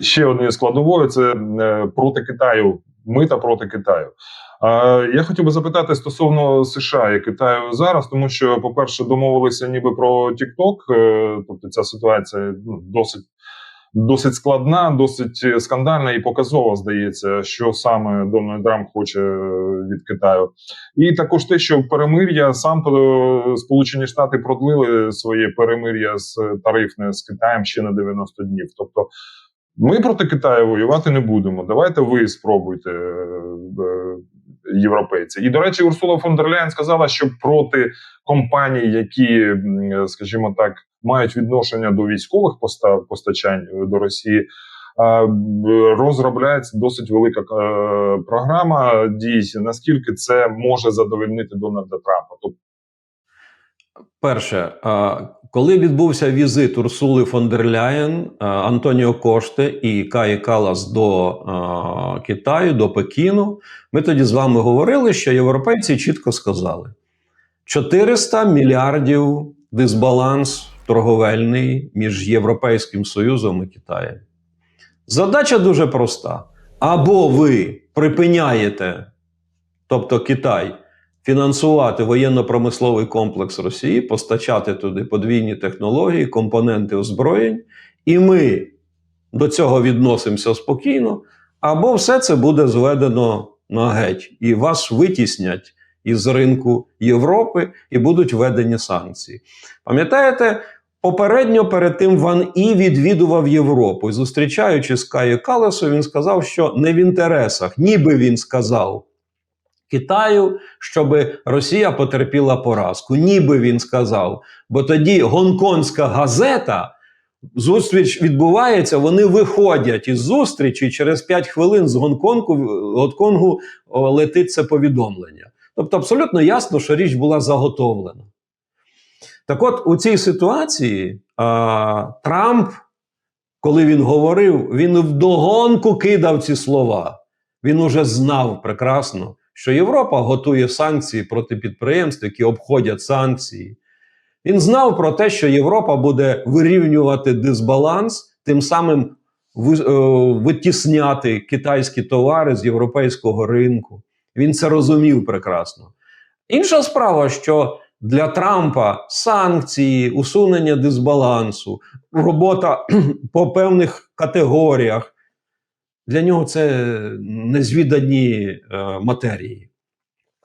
ще однією складовою це е, проти Китаю, мита проти Китаю. Я хотів би запитати стосовно США і Китаю зараз, тому що, по-перше, домовилися ніби про TikTok, е, тобто ця ситуація ну, досить. Досить складна, досить скандальна і показова здається, що саме Дональд Трамп хоче е, від Китаю, і також те, що перемир'я сам Сполучені Штати продлили своє перемир'я з тарифне з Китаєм ще на 90 днів. Тобто, ми проти Китаю воювати не будемо. Давайте ви спробуйте, е, е, європейці. І до речі, Урсула фон дер Ляєн сказала, що проти компаній, які, скажімо так, мають відношення до військових поста- постачань е, до Росії. Розробляється досить велика програма дій. Наскільки це може задовольнити Дональда Трампа? Тобто Перше, коли відбувся візит Урсули фон дер Ляєн, Антоніо Коште і Каї Калас до Китаю, до Пекіну, ми тоді з вами говорили, що європейці чітко сказали: 400 мільярдів дисбаланс торговельний між Європейським Союзом і Китаєм. Задача дуже проста: або ви припиняєте, тобто Китай фінансувати воєнно-промисловий комплекс Росії, постачати туди подвійні технології, компоненти озброєнь, і ми до цього відносимося спокійно, або все це буде зведено на геть, і вас витіснять із ринку Європи і будуть введені санкції. Пам'ятаєте, попередньо перед тим Ван І відвідував Європу і зустрічаючи з Каєю Калесом, він сказав, що не в інтересах, ніби він сказав. Китаю, щоб Росія потерпіла поразку, ніби він сказав. Бо тоді гонконгська газета, зустріч відбувається, вони виходять із зустрічі, через 5 хвилин з Гонконгу, Гонконгу летить це повідомлення. Тобто, абсолютно ясно, що річ була заготовлена. Так от, у цій ситуації а, Трамп, коли він говорив, він вдогонку кидав ці слова. Він уже знав прекрасно, що Європа готує санкції проти підприємств, які обходять санкції. Він знав про те, що Європа буде вирівнювати дисбаланс, тим самим е, витісняти китайські товари з європейського ринку. Він це розумів прекрасно. Інша справа, що для Трампа санкції, усунення дисбалансу, робота по певних категоріях для нього це незвідані е, матерії.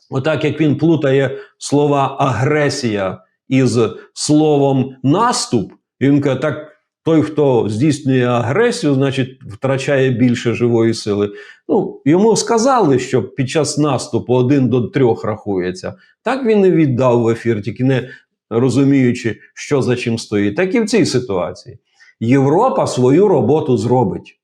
Отак як він плутає слова агресія із словом наступ, він каже, так той, хто здійснює агресію, значить втрачає більше живої сили. Ну, йому сказали, що під час наступу один до трьох рахується. Так він і віддав в ефір, тільки не розуміючи, що за чим стоїть. Так і в цій ситуації. Європа свою роботу зробить.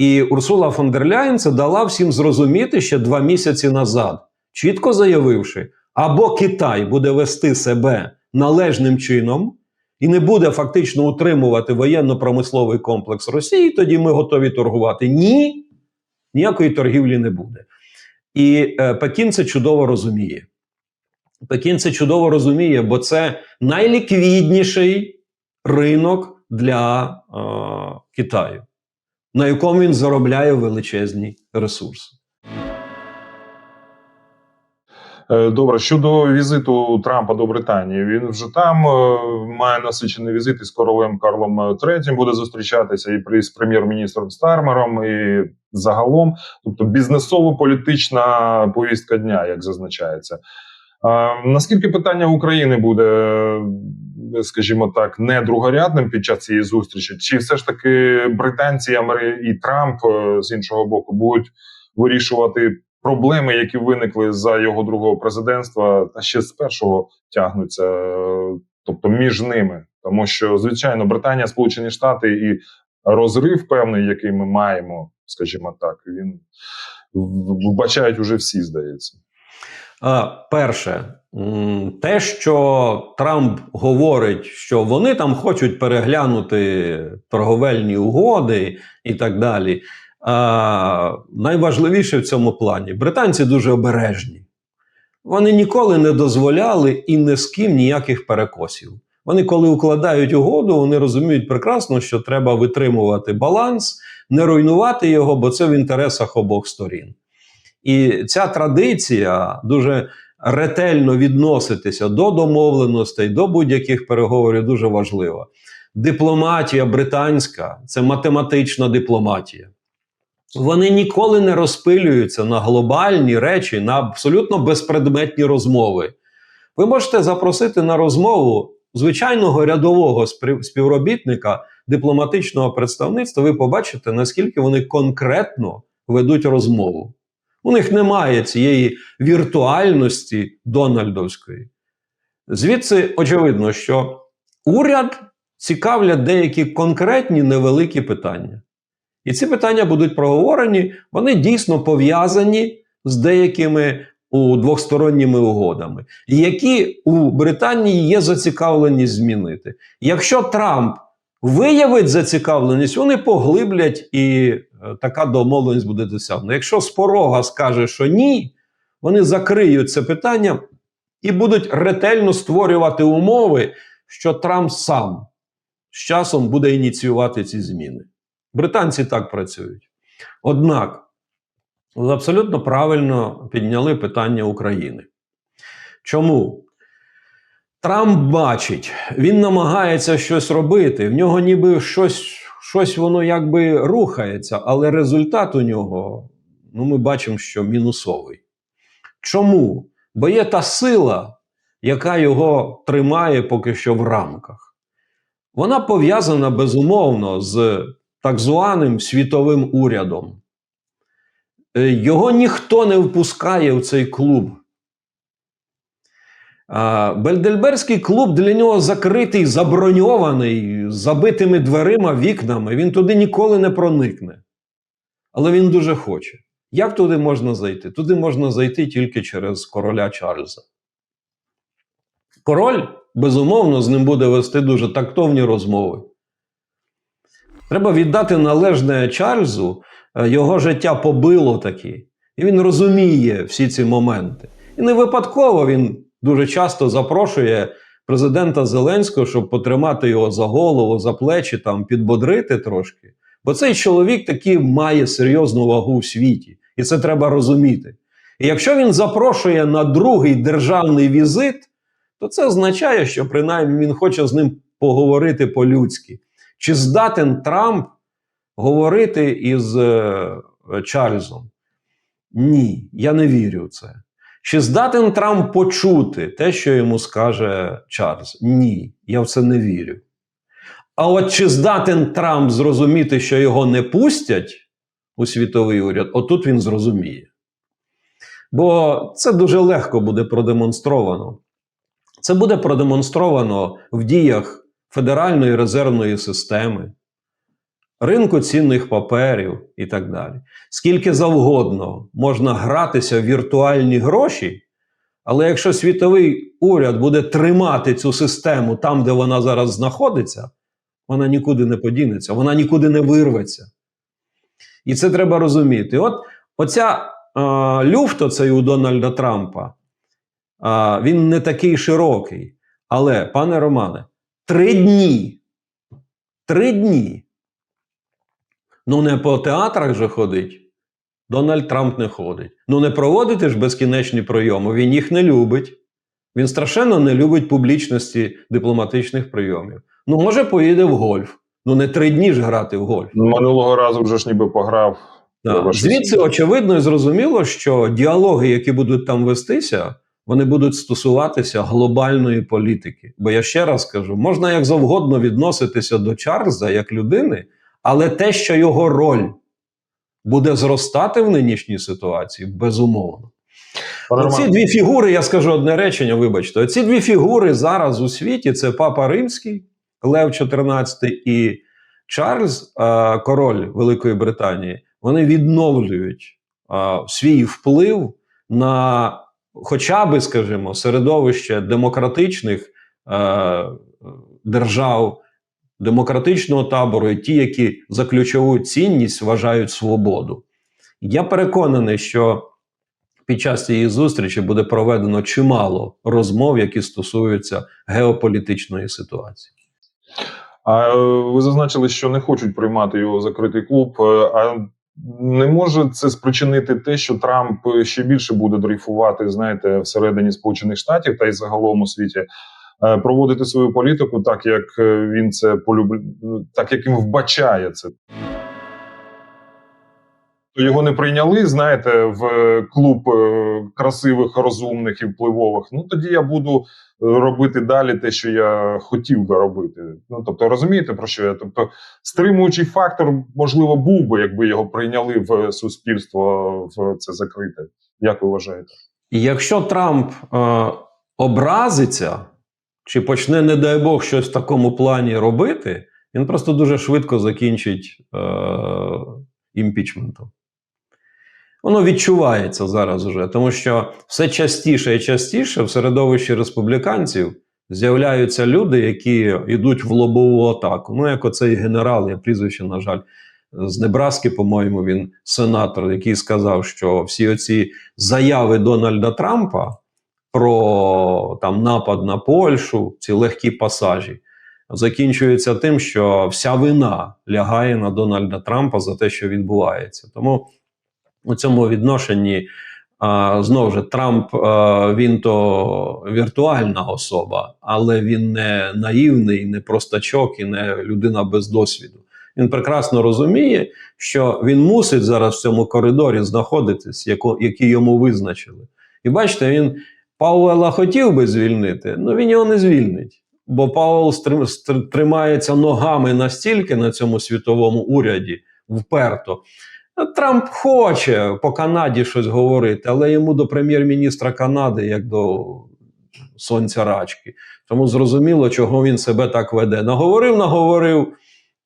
І Урсула фон дер Ляєн це дала всім зрозуміти ще два місяці назад, чітко заявивши, або Китай буде вести себе належним чином і не буде фактично утримувати воєнно-промисловий комплекс Росії, тоді ми готові торгувати. Ні, ніякої торгівлі не буде. І е, Пекін це чудово розуміє. Пекін це чудово розуміє, бо це найліквідніший ринок для е, Китаю на якому він заробляє величезні ресурси. Е, Добре, щодо візиту Трампа до Британії, він вже там е, має насичений візит із королем Карлом III, буде зустрічатися і при- з прем'єр-міністром Стармером, і загалом, тобто бізнесово-політична повістка дня, як зазначається. Наскільки питання України буде, скажімо так, не другорядним під час цієї зустрічі, чи все ж таки британці і Трамп е, з іншого боку будуть вирішувати проблеми, які виникли за його другого президентства, та ще з першого тягнуться, е, тобто між ними, тому що звичайно Британія, Сполучені Штати і розрив певний, який ми маємо, скажімо так, він вбачають уже всі, здається. А, перше, те, що Трамп говорить, що вони там хочуть переглянути торговельні угоди і так далі. А, найважливіше в цьому плані британці дуже обережні. Вони ніколи не дозволяли і ні з ким ніяких перекосів. Вони, коли укладають угоду, вони розуміють прекрасно, що треба витримувати баланс, не руйнувати його, бо це в інтересах обох сторін. І ця традиція дуже ретельно відноситися до домовленостей, до будь-яких переговорів дуже важлива. Дипломатія британська це математична дипломатія. Вони ніколи не розпилюються на глобальні речі, на абсолютно безпредметні розмови. Ви можете запросити на розмову звичайного рядового співробітника дипломатичного представництва. Ви побачите, наскільки вони конкретно ведуть розмову. У них немає цієї віртуальності Дональдовської. Звідси очевидно, що уряд цікавлять деякі конкретні невеликі питання. І ці питання будуть проговорені, вони дійсно пов'язані з деякими у двосторонніми угодами, які у Британії є зацікавленість змінити. Якщо Трамп виявить зацікавленість, вони поглиблять і така домовленість буде досягнена. Якщо з порога скаже, що ні, вони закриють це питання і будуть ретельно створювати умови, що Трамп сам з часом буде ініціювати ці зміни. Британці так працюють. Однак, абсолютно правильно підняли питання України. Чому? Трамп бачить, він намагається щось робити, в нього ніби щось, щось воно якби рухається, але результат у нього, ну, ми бачимо, що мінусовий. Чому? Бо є та сила, яка його тримає поки що в рамках. Вона пов'язана безумовно з так званим світовим урядом. Е, Його ніхто не впускає в цей клуб. Бельдельберський клуб для нього закритий, заброньований, забитими дверима, вікнами. Він туди ніколи не проникне. Але він дуже хоче. Як туди можна зайти? Туди можна зайти тільки через короля Чарльза. Король, безумовно, з ним буде вести дуже тактовні розмови. Треба віддати належне Чарльзу, е, його життя побило таки, і він розуміє всі ці моменти. І не випадково він дуже часто запрошує президента Зеленського, щоб потримати його за голову, за плечі, там, підбодрити трошки. Бо цей чоловік таки має серйозну вагу в світі, і це треба розуміти. І якщо він запрошує на другий державний візит, то це означає, що принаймні він хоче з ним поговорити по-людськи. Чи здатен Трамп говорити із е, Чарльзом? Ні, я не вірю в це. Чи здатен Трамп почути те, що йому скаже Чарльз? Ні, я в це не вірю. А от чи здатен Трамп зрозуміти, що його не пустять у світовий уряд, отут він зрозуміє. Бо це дуже легко буде продемонстровано. Це буде продемонстровано в діях Федеральної резервної системи, ринку цінних паперів і так далі. Скільки завгодно можна гратися в віртуальні гроші, але якщо світовий уряд буде тримати цю систему там, де вона зараз знаходиться, вона нікуди не подінеться, вона нікуди не вирветься. І це треба розуміти. От оця е, люфт, оцей у Дональда Трампа, е, він не такий широкий. Але, пане Романе, три дні. Три дні. Ну, не по театрах же ходить. Дональд Трамп не ходить. Ну, не проводити ж безкінечні прийоми. Він їх не любить. Він страшенно не любить публічності дипломатичних прийомів. Ну, може, поїде в гольф. Ну, не три дні ж грати в гольф. Минулого разу вже ж ніби пограв. Да. Звідси очевидно і зрозуміло, що діалоги, які будуть там вестися, вони будуть стосуватися глобальної політики. Бо я ще раз кажу: можна як завгодно відноситися до Чарльза як людини, але те, що його роль буде зростати в нинішній ситуації, безумовно. Роман, дві фігури, я скажу одне речення, вибачте. Оці дві фігури зараз у світі це Папа Римський, Лев XIV і Чарльз, король Великої Британії. Вони відновлюють свій вплив на хоча би, скажімо, середовище демократичних держав, демократичного табору, і ті, які за ключову цінність вважають свободу. Я переконаний, що під час цієї зустрічі буде проведено чимало розмов, які стосуються геополітичної ситуації. А е, ви зазначили, що не хочуть приймати його в закритий клуб. Е, А не може це спричинити те, що Трамп ще більше буде дрейфувати, знаєте, всередині Сполучених Штатів та й загалом у світі, проводити свою політику так, як е, він це полюб... так як він вбачає це. Його не прийняли, знаєте, в клуб е, красивих, розумних і впливових. Ну тоді я буду е, робити далі те, що я хотів би робити. Ну тобто, розумієте про що я? Тобто, стримуючий фактор, можливо, був би, якби його прийняли в суспільство в це закрите. Як ви вважаєте? Якщо Трамп е, образиться чи почне, не дай Бог, щось в такому плані робити, він просто дуже швидко закінчить е, імпічментом. Воно відчувається зараз уже, тому що все частіше і частіше в середовищі республіканців з'являються люди, які йдуть в лобову атаку. Ну, як оцей генерал, я прізвище, на жаль, з Небраски, по-моєму, він сенатор, який сказав, що всі оці заяви Дональда Трампа про там напад на Польщу, ці легкі пасажі, закінчуються тим, що вся вина лягає на Дональда Трампа за те, що відбувається. Тому у цьому відношенні а, знову ж Трамп а, він то віртуальна особа, але він не наївний, не простачок і не людина без досвіду. Він прекрасно розуміє, що він мусить зараз в цьому коридорі знаходитись, яко, який йому визначили. І бачите, він Пауела хотів би звільнити, але він його не звільнить. Бо Пауел тримається ногами настільки на цьому світовому уряді вперто. Трамп хоче по Канаді щось говорити, але йому до прем'єр-міністра Канади, як до сонця рачки. Тому зрозуміло, чого він себе так веде. Наговорив, наговорив.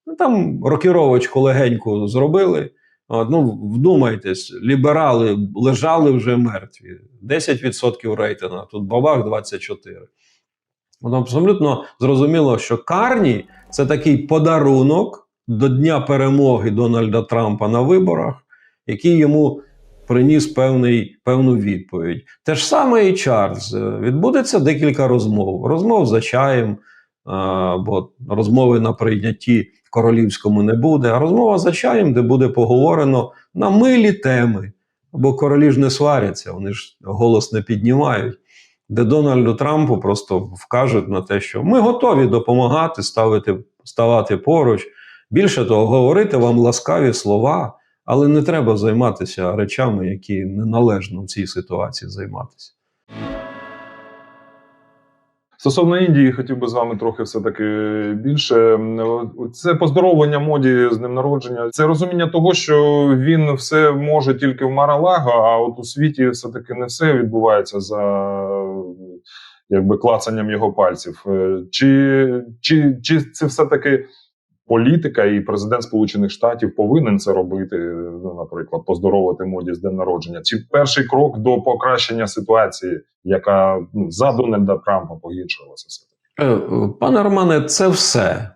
Ну, там рокіровочку легеньку зробили. Ну, вдумайтесь, ліберали лежали вже мертві. 10% рейтинга, тут бабах 24. От абсолютно зрозуміло, що Карні це такий подарунок до Дня перемоги Дональда Трампа на виборах, який йому приніс певний, певну відповідь. Те ж саме і Чарльз. Відбудеться декілька розмов. Розмов за чаєм, бо розмови на прийнятті королівському не буде, а розмова за чаєм, де буде поговорено на милі теми. Бо королі ж не сваряться, вони ж голос не піднімають. Де Дональду Трампу просто вкажуть на те, що ми готові допомагати, ставити, ставати поруч. Більше того, говорити вам ласкаві слова, але не треба займатися речами, які неналежно в цій ситуації займатися. Стосовно Індії, хотів би з вами трохи все-таки більше. Це поздоровлення моді з ним народження. Це розуміння того, що він все може тільки в Маралаго, а от у світі все-таки не все відбувається за якби клацанням його пальців. Е, Чи, чи, чи це все-таки політика і президент Сполучених Штатів повинен це робити, ну, наприклад, поздоровити моді з днем народження? Чи перший крок до покращення ситуації, яка ну, за Дональда Трампа погіршилася? Е, Пане Романе, це все.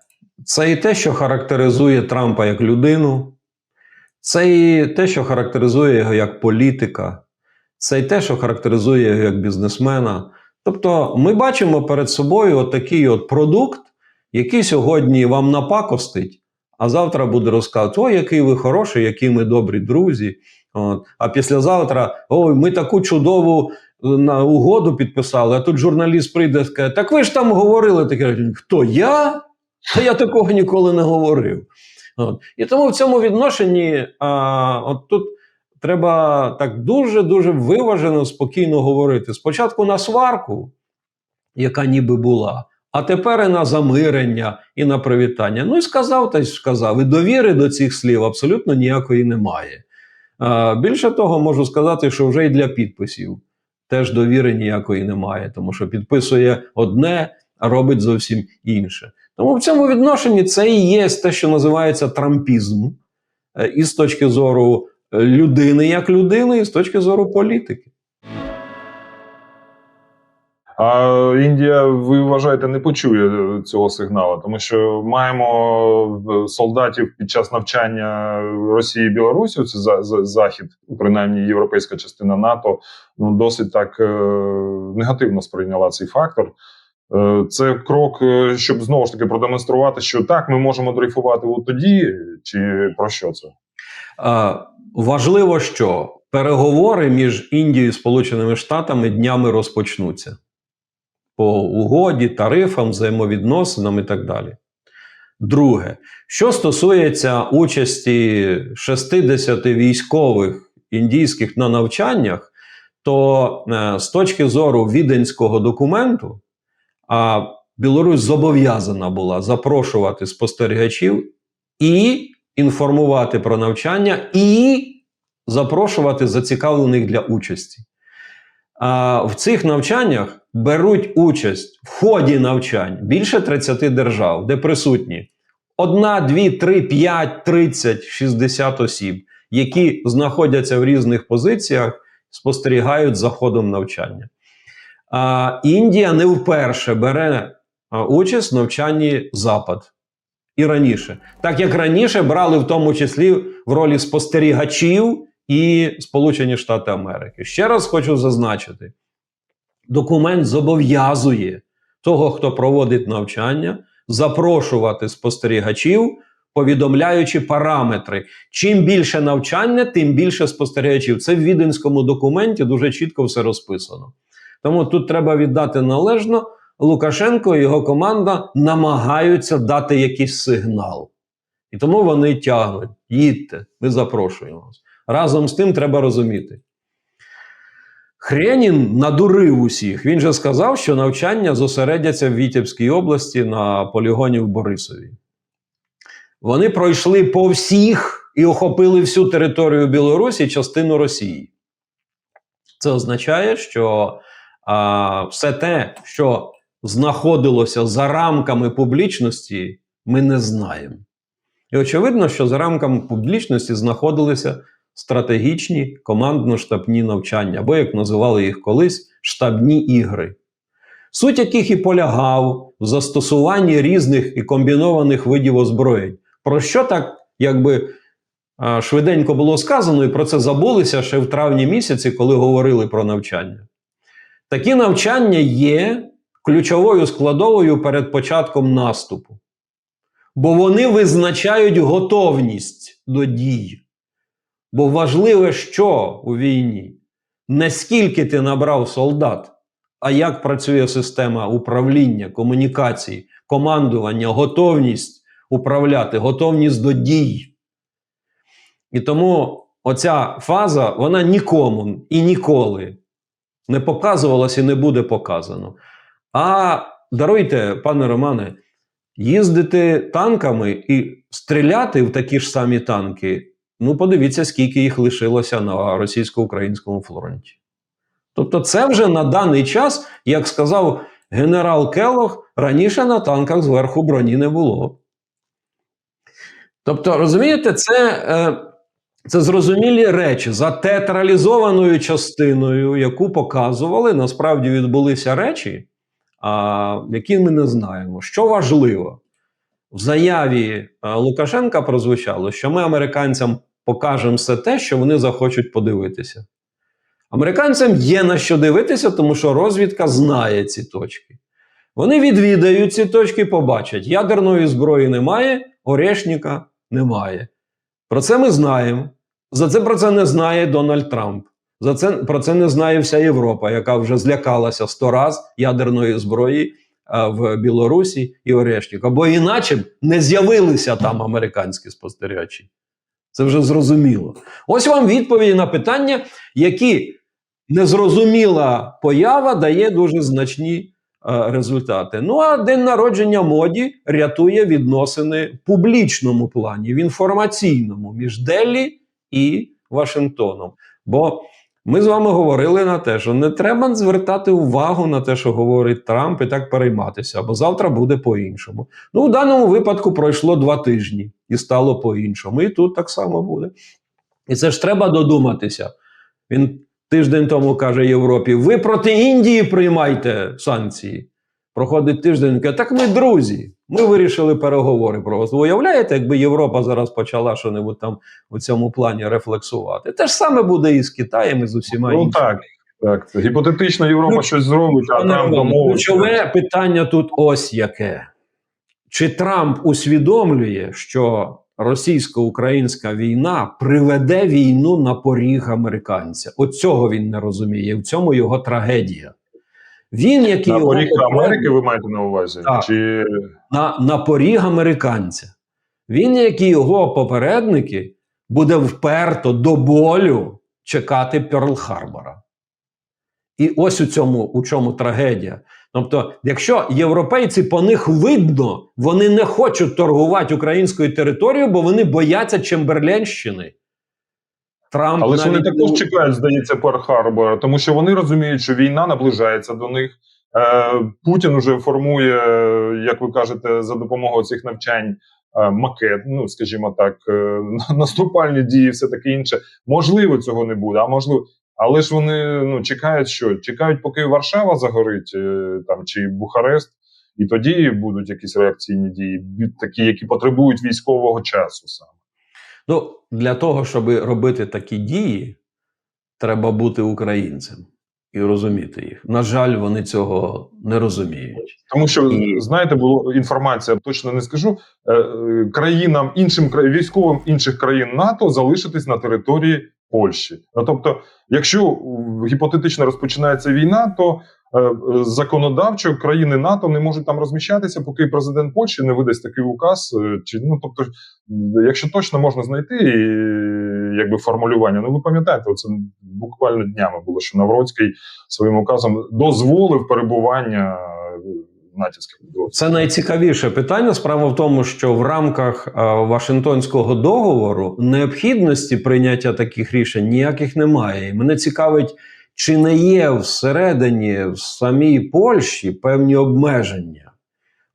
Це і те, що характеризує Трампа як людину, це і те, що характеризує його як політика, це і те, що характеризує його як бізнесмена. Тобто, ми бачимо перед собою такий от продукт, який сьогодні вам напакостить, а завтра буде розказувати, о, який ви хороший, які ми добрі друзі. От. А післязавтра, ой, ми таку чудову е, на угоду підписали, а тут журналіст прийде і скаже, так ви ж там говорили таке. Хто я? Та я такого ніколи не говорив. От. І тому в цьому відношенні а, от тут треба так дуже-дуже виважено, спокійно говорити. Спочатку на сварку, яка ніби була, а тепер і на замирення, і на привітання. Ну і сказав та й сказав. І довіри до цих слів абсолютно ніякої немає. Більше того, можу сказати, що вже й для підписів теж довіри ніякої немає, тому що підписує одне, а робить зовсім інше. Тому в цьому відношенні це і є те, що називається трампізм, е, і з точки зору е, людини як людини, і з точки зору політики. А Індія, ви вважаєте, не почує цього сигналу, тому що маємо е, солдатів під час навчання Росії і Білорусі. Це за, за захід, принаймні європейська частина НАТО, ну досить так е, негативно сприйняла цей фактор. Е, Це крок, е, щоб знову ж таки продемонструвати, що так, ми можемо дрейфувати от тоді, чи про що це? Е, важливо, що переговори між Індією і Сполученими Штатами днями розпочнуться по угоді, тарифам, взаємовідносинам і так далі. Друге, що стосується участі 60 військових індійських на навчаннях, то е, з точки зору віденського документу, а Білорусь зобов'язана була запрошувати спостерігачів і інформувати про навчання, і запрошувати зацікавлених для участі. А в цих навчаннях беруть участь в ході навчань більше 30 держав, де присутні 1, 2, 3, 5, 30, 60 осіб, які знаходяться в різних позиціях, спостерігають за ходом навчання. А, Індія не вперше бере участь в навчанні Запад. І раніше. Так як раніше брали в тому числі в ролі спостерігачів і Сполучені Штати Америки. Ще раз хочу зазначити: документ зобов'язує того, хто проводить навчання, запрошувати спостерігачів, повідомляючи параметри. Чим більше навчання, тим більше спостерігачів. Це в віденському документі дуже чітко все розписано. Тому тут треба віддати належно. Лукашенко і його команда намагаються дати якийсь сигнал. І тому вони тягнуть. Їдьте, ми запрошуємо вас. Разом з тим треба розуміти. Хренін надурив усіх. Він же сказав, що навчання зосередяться в Вітебській області на полігоні в Борисові. Вони пройшли по всіх і охопили всю територію Білорусі частину Росії. Це означає, що а, все те, що знаходилося за рамками публічності, ми не знаємо. І очевидно, що за рамками публічності знаходилися стратегічні командно-штабні навчання, або, як називали їх колись, штабні ігри, суть яких і полягав в застосуванні різних і комбінованих видів озброєнь. Про що так, якби швиденько було сказано, і про це забулися ще в травні місяці, коли говорили про навчання. Такі навчання є ключовою складовою перед початком наступу. Бо вони визначають готовність до дій. Бо важливе, що у війні? Не скільки ти набрав солдат, а як працює система управління, комунікації, командування, готовність управляти, готовність до дій. І тому оця фаза, вона нікому і ніколи не показувалась і не буде показано. А даруйте, пане Романе, їздити танками і стріляти в такі ж самі танки. Ну, подивіться, скільки їх лишилося на російсько-українському фронті. Тобто, це вже на даний час, як сказав генерал Келох, раніше на танках зверху броні не було. Тобто, розумієте, це, е, це зрозумілі речі за театралізованою частиною, яку показували, насправді відбулися речі, а, які ми не знаємо. Що важливо, в заяві Лукашенка прозвучало, що ми американцям покажемо все те, що вони захочуть подивитися. Американцям є на що дивитися, тому що розвідка знає ці точки. Вони відвідають ці точки, побачать, ядерної зброї немає, орешника немає. Про це ми знаємо. За це про це не знає Дональд Трамп. За це про це не знає вся Європа, яка вже злякалася сто раз ядерної зброї а, в Білорусі і Орешника. Бо іначе б не з'явилися там американські спостерігачі. Це вже зрозуміло. Ось вам відповіді на питання, які незрозуміла поява дає дуже значні е, результати. Ну а день народження моді рятує відносини в публічному плані, в інформаційному між Деллі і Вашингтоном. Бо ми з вами говорили на те, що не треба звертати увагу на те, що говорить Трамп, і так перейматися, бо завтра буде по-іншому. Ну, в даному випадку пройшло два тижні і стало по-іншому. І тут так само буде. І це ж треба додуматися. Він тиждень тому каже Європі: ви проти Індії приймайте санкції. Проходить тиждень, він каже, так ми друзі. Ми вирішили переговори про вас. Ви уявляєте, якби Європа зараз почала що-небудь там у цьому плані рефлексувати? Те ж саме буде і з Китаєм, і з усіма Ну іншими. так. Так, це гіпотетично Європа Ну, щось зробить, а там домовиться. Ключове питання тут ось яке. Чи Трамп усвідомлює, що російсько-українська війна приведе війну на поріг американця? От цього він не розуміє. В цьому його трагедія. Він, який На поріг Америки ви маєте на увазі? Так. Чи на, на поріг американця. Він, як і його попередники, буде вперто до болю чекати Перл-Харбора. І ось у цьому у чому трагедія. Тобто, якщо європейці по них видно, вони не хочуть торгувати українською територією, бо вони бояться Чемберленщини. Трамп але ж вони також чекають, здається, Перл-Харбора, тому що вони розуміють, що війна наближається до них. Е, Путін уже формує, як ви кажете, за допомогою цих навчань. е, Макет, ну скажімо так, е, наступальні дії, все таке інше. Можливо, цього не буде, а можливо, але ж вони ну чекають, що чекають, поки Варшава загорить, там чи Бухарест, і тоді будуть якісь реакційні дії, такі, які потребують військового часу саме. Ну, для того, щоб робити такі дії, треба бути українцем і розуміти їх. На жаль, вони цього не розуміють. Тому що І- знаєте, було інформація, точно не скажу. е, е, Країнам іншим військовим інших країн НАТО залишитись на території Польщі. Ну тобто, якщо гіпотетично розпочинається війна, то е, е, законодавчо країни НАТО не можуть там розміщатися, поки президент Польщі не видасть такий указ. е, Чи ну тобто, якщо точно можна знайти і, якби формулювання, ну ви пам'ятаєте, це буквально днями було, що Навроцький своїм указом дозволив перебування е, натівських підрозділів. Це найцікавіше питання. Справа в тому, що в рамках е, Вашингтонського договору необхідності прийняття таких рішень ніяких немає. І мене цікавить, чи не є всередині в самій Польщі певні обмеження.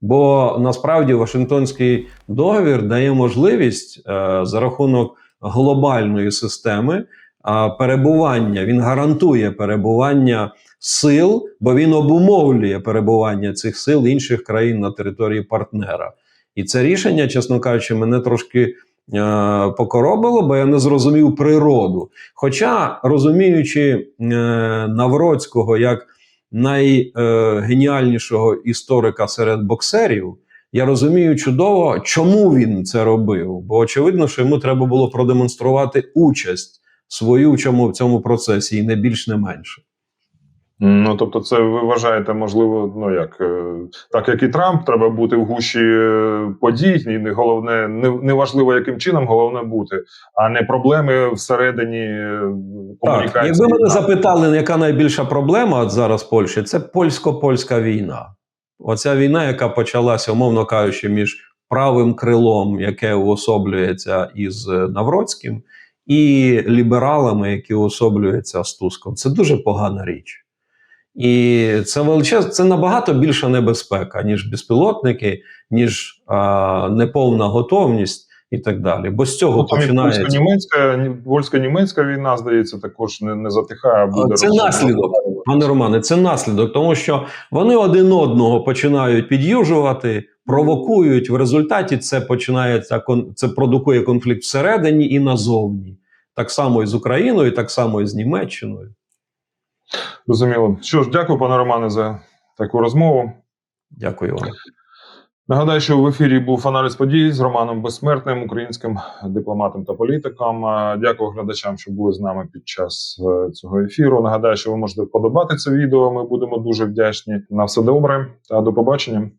Бо насправді Вашингтонський договір дає можливість е, за рахунок глобальної системи е, перебування. Він гарантує перебування сил, бо він обумовлює перебування цих сил інших країн на території партнера. І це рішення, чесно кажучи, мене трошки е, покоробило, бо я не зрозумів природу. Хоча, розуміючи е, Навроцького як найгеніальнішого історика серед боксерів, я розумію чудово, чому він це робив. Бо очевидно, що йому треба було продемонструвати участь свою в цьому, в цьому процесі, і не більш, не менше. Ну тобто, це ви вважаєте, можливо, ну як е, так як і Трамп, треба бути в гущі е, подій, і не головне, не, не важливо, яким чином, головне бути, а не проблеми всередині е, комунікації. Так, якби мене запитали, яка найбільша проблема от зараз в Польщі, це польсько-польська війна. Оця війна, яка почалася, умовно кажучи, між правим крилом, яке уособлюється із Навроцьким, і лібералами, які уособлюються з Туском. Це дуже погана річ. І це величезна, це набагато більша небезпека, ніж безпілотники, ніж а, неповна готовність і так далі. Бо з цього Ну, починається. польсько-німецька, ні- польсько-німецька війна, здається, також не, не затихає. Буде Це розширена. наслідок. Пане Романе, це наслідок, тому що вони один одного починають під'южувати, провокують. В результаті це починається це продукує конфлікт всередині і назовні. Так само і з Україною, так само і з Німеччиною. Зрозуміло. Що ж, дякую, пане Романе, за таку розмову. Дякую вам. Нагадаю, що в ефірі був аналіз подій з Романом Безсмертним, українським дипломатом та політиком. Е, Дякую глядачам, що були з нами під час е, цього ефіру. Нагадаю, що ви можете вподобати це відео. Ми будемо дуже вдячні. На все добре та до побачення.